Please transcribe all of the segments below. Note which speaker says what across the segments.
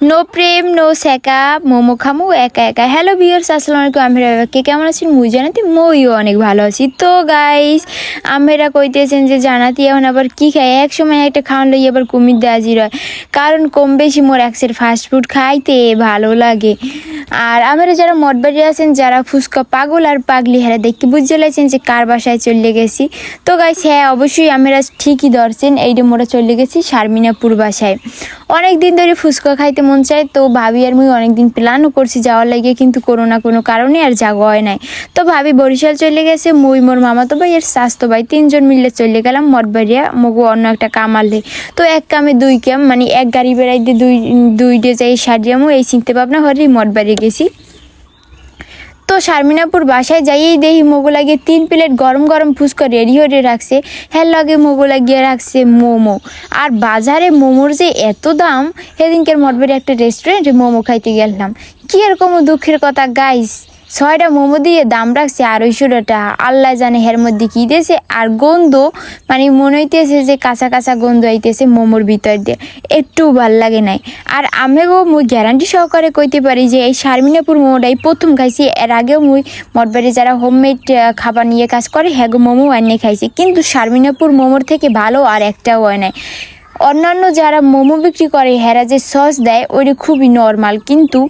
Speaker 1: No প্রেম no সেকা মোমো খামু একা একা হ্যালো ভিউয়ার্স আসসালামু আলাইকুম আমরা কে কেমন আছেন? মুই জানাতি, মইও অনেক ভালো আছি। তো গাইস আমেরা কইতেছেন যে জানাতি, এখন আবার কি খাই এক সময় একটা খাওয়ান লই আবার কুমির দাজি হয় কারণ কম বেশি মোর একসের ফাস্ট ফুড খাইতে ভালো লাগে। আর আমরা যারা মঠবাড়ি আছেন, যারা ফুচকা পাগল আর পাগলি, হেরা দেখি বুঝতে লাইছেন যে কার বাসায় চলে গেছি। তো গাইস হ্যাঁ অবশ্যই আমরা ঠিকই ধরছেন এইটা মোরা চলে গেছি শারমিনাপুর বাসায়। অনেক দিন ধরে ফুচকা খাইতে মন চায়, তো ভাবি আর মুই অনেকদিন প্ল্যানও করছি যাওয়ার লাগে, কিন্তু কোনো না কোনো কারণে আর যাওয়া হয় নাই। তো ভাবি বরিশাল চলে গেছে, মুই, মোর মামাতো ভাই আর স্বাস্থ্য ভাই তিনজন মিলে চলে গেলাম মঠবাড়িয়া, মগু অন্য একটা কাম আনলে। তো এক কামে দুই কাম মানে এক গাড়ি বেড়াইতে দুই দুই ডে যাই সারিয়ামো এই চিনতে ভাবনা হরেই মঠবাড়ি গেছি। তো শারমিনাপুর বাসায় যাইয়েই দেখি মোগো লাগিয়ে তিন প্লেট গরম গরম ফুচকা রেডি হয়ে রাখছে। হ্যাঁ লগে মোগো লাগিয়ে রাখছে মোমো। আর বাজারে মোমোর যে এত দাম সেদিনকে মটবের একটা রেস্টুরেন্টে মোমো খাইতে গেলাম। কী এরকম দুঃখের কথা গাইস ছয়টা মোমো দিয়ে দাম রাখছে আড়াইশো টাকা আল্লাহ জানে হের মধ্যে কী দিয়েছে। আর গন্ধ মানে মনে হইতেছে যে কাঁচা কাঁচা গন্ধ আইতেছে মোমোর ভিতর দিয়ে। একটু ভালো লাগে নাই। আর আমিও মুই গ্যারান্টি সহকারে কইতে পারি যে এই শারমিনাপুর মোমোটাই প্রথম খাইছি। এর আগেও মুই মঠবাড়ি যারা হোমমেড খাবার নিয়ে কাজ করে হ্যাগো মোমো আনিয়ে খাইছি। কিন্তু শারমিনাপুর মোমোর থেকে ভালো আর একটাও হয় নাই। অন্যান্য যারা মোমো বিক্রি করে, হেরা যে সস দেয়, ওইটা খুবই নর্মাল কিন্তু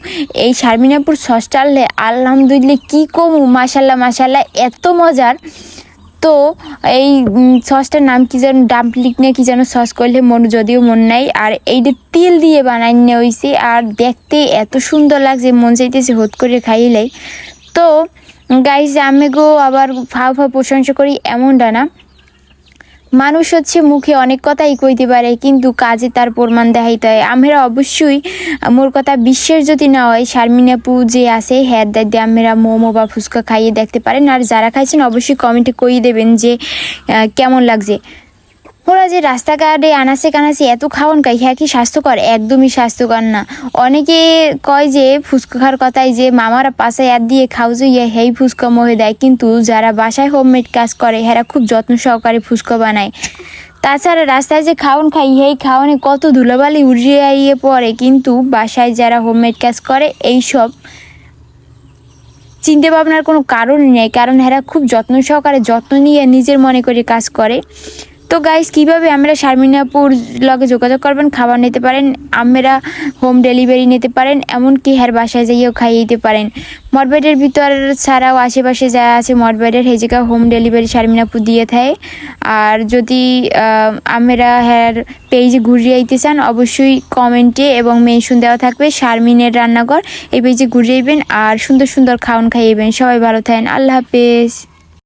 Speaker 1: এই শারমিনাপুর সসটা আনলে আলহামদুলিল্লাহ কী কমু? মাসাল্লাহ মাসাল্লাহ এত মজার। তো এই সসটার নাম কি যেন ডাম্পলিক নিয়ে কি যেন সস করলে মন, যদিও মন নাই। আর এইটা তিল দিয়ে বানাই নেওয়া হয়েছে আর দেখতে এত সুন্দর লাগছে, মন চাইতেছে হোত করে খাইলেই। তো গাইজ আমি গো আবার ফাও ফাও প্রশংসা করি, এমনটা না। মানুষ হচ্ছে মুখে অনেক কথাই কইতে পারে, কিন্তু কাজে তার প্রমাণ দেখাইতে হয়। আমরা অবশ্যই মোর কথা বিশ্বের যদি না হয় শারমিনাপু যে আছে হ্যাঁ দাদি আমরা মোমো বা ফুচকা খাইয়ে দেখতে পারেন। আর যারা খাইছেন, অবশ্যই কমেন্টে কই দেবেন যে কেমন লাগছে। ওরা যে রাস্তাঘাটে আনাসে কানাসে এত খাওয়ান খাই হ্যাঁ কি স্বাস্থ্যকর? একদমই স্বাস্থ্যকর না। অনেকে কয় যে ফুচকা খাওয়ার কথাই যে, মামারা পাশে অ্যাড দিয়ে খাও যে ইয়ে হেই ফুচকা মহে দেয়। কিন্তু যারা বাসায় হোমমেড কাজ করে, হেরা খুব যত্ন সহকারে ফুচকা বানায়। তাছাড়া রাস্তায় যে খাওয়ান খাই এই খাওয়ানে কত ধুলোবালি উড়িয়ে আইয়ে পড়ে। কিন্তু বাসায় যারা হোমমেড কাজ করে, এই সব চিন্তা ভাবনার কোনো কারণই নেই। কারণ এরা খুব যত্ন সহকারে যত্ন নিয়ে নিজের মনে করে কাজ করে। তো গাইস কীভাবে আমরা শারমিনাপুর লগে যোগাযোগ করবেন? খাবার নিতে পারেন, আমরা হোম ডেলিভারি নিতে পারেন, এমনকি হ্যার বাসায় যাইয়েও খাইয়ে দিতে পারেন। মঠবাড়ির ভিতর ছাড়াও আশেপাশে যা আছে মঠবাড়ির জায়গা হোম ডেলিভারি শারমিনাপুর দিয়ে থাকে। আর যদি আমরা হ্যার পেজে ঘুরিয়ে আইতে চান, অবশ্যই কমেন্টে এবং মেনশন দেওয়া থাকবে শারমিনের রান্নাঘর। এই পেজে ঘুরিয়ে আর সুন্দর সুন্দর খাওয়ান খাইয়েবেন সবাই ভালো থাকেন। আল্লাহ হাফেজ।